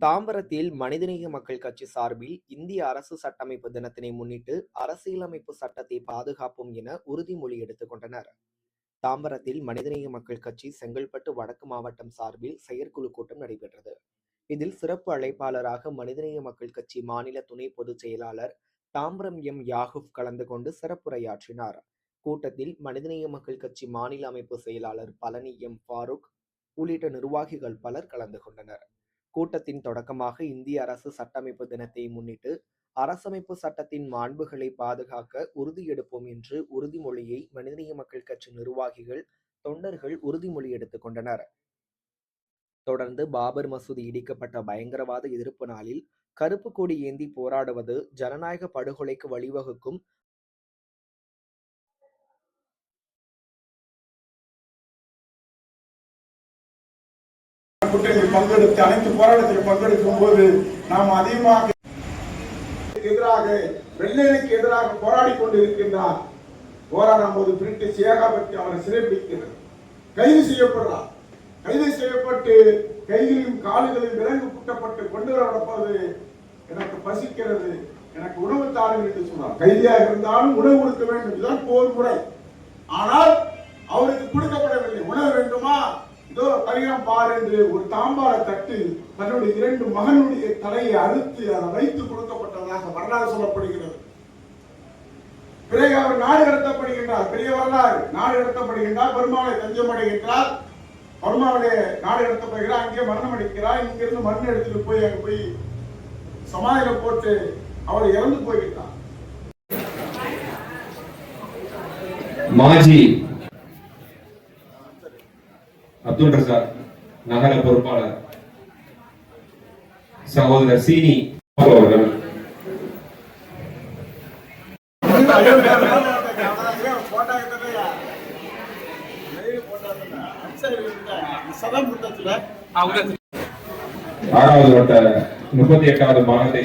தாம்பரத்தில் மனிதநேய மக்கள் கட்சி சார்பில் இந்திய அரசு சட்டமைப்பு தினத்தினை முன்னிட்டு அரசியலமைப்பு சட்டத்தை பாதுகாப்போம் என உறுதிமொழி எடுத்துக் கொண்டனர். தாம்பரத்தில் மனிதநேய மக்கள் கட்சி செங்கல்பட்டு வடக்கு மாவட்டம் சார்பில் செயற்குழு கூட்டம் நடைபெற்றது. இதில் சிறப்பு அழைப்பாளராக மனிதநேய மக்கள் கட்சி மாநில துணை பொதுச் செயலாளர் தாம்பரம் எம் யாகுப் கலந்து கொண்டு சிறப்புரையாற்றினார். கூட்டத்தில் மனிதநேய மக்கள் கட்சி மாநில அமைப்பு செயலாளர் பழனி எம் ஃபாரூக் உள்ளிட்ட நிர்வாகிகள் பலர் கலந்து கொண்டனர். கூட்டத்தின் தொடக்கமாக இந்திய அரசு சட்டமைப்பு தினத்தை முன்னிட்டு அரசமைப்பு சட்டத்தின் மாண்புகளை பாதுகாக்க உறுதியெடுப்போம் என்று உறுதிமொழியை மனிதநேய மக்கள் கட்சி நிர்வாகிகள் தொண்டர்கள் உறுதிமொழி எடுத்துக் கொண்டனர். தொடர்ந்து பாபர் மசூதி இடிக்கப்பட்ட பயங்கரவாத எதிர்ப்பு நாளில் கருப்பு கொடி ஏந்தி போராடுவது ஜனநாயக படுகொலைக்கு வழிவகுக்கும் கூட்டத்தில் பங்கெடுத்து அனைத்து போராட்டத்தில் பங்கெடுக்கும் போது நாம் அதிகமாக எதிராக வெள்ளையனுக்கு எதிராக போராடி கொண்டிருக்கின்றார். போராடும் போது பிரிட்டிஷ் ஏகாபத்தி அவரை சிறைப்பிடிக்கிறது கைது செய்யப்படுறார். கைது செய்யப்பட்டு கைகளையும் கால்களையும் விலங்கு குட்டப்பட்டு கொண்டு வரப்போது எனக்கு பசிக்கிறது எனக்கு உணவு தாருங்கள் என்று சொன்னார். கைதியாக இருந்தாலும் உணவு கொடுக்க வேண்டும். இதுதான் போர் முறை. ஆனால் அவருக்கு கொடுக்கப்படவில்லை. உணவு இதோ பார் என்று ஒரு தாம்பார தட்டில் தன்னுடைய இரண்டு மகனுடைய தலையை அறுத்து அதை வைத்து கொடுக்கப்பட்டதாக வரலாறு சொல்லப்படுகிறது. பிறகு அவர் நாடு கடத்தப்படுகின்றார். பெரிய வரலாறு. நாடு கடத்தப்படுகின்றார். பெருமாளை தஞ்சம் அடைகின்றார். பர்மாவிலே நாடு கடத்தப்படுகிறார். அங்கே மரணம் அடிக்கிறார். இங்கிருந்து மண் எடுத்துட்டு போய் அங்க போய் சமாதியில போட்டு அவர் இறந்து போய்கிட்டார் மாஜி அப்துல் ரசா நகர பொறுப்பாளர். சகோதரர் சீனி அவர்கள். ஆறாவது வட்ட முப்பத்தி எட்டாவது மாநில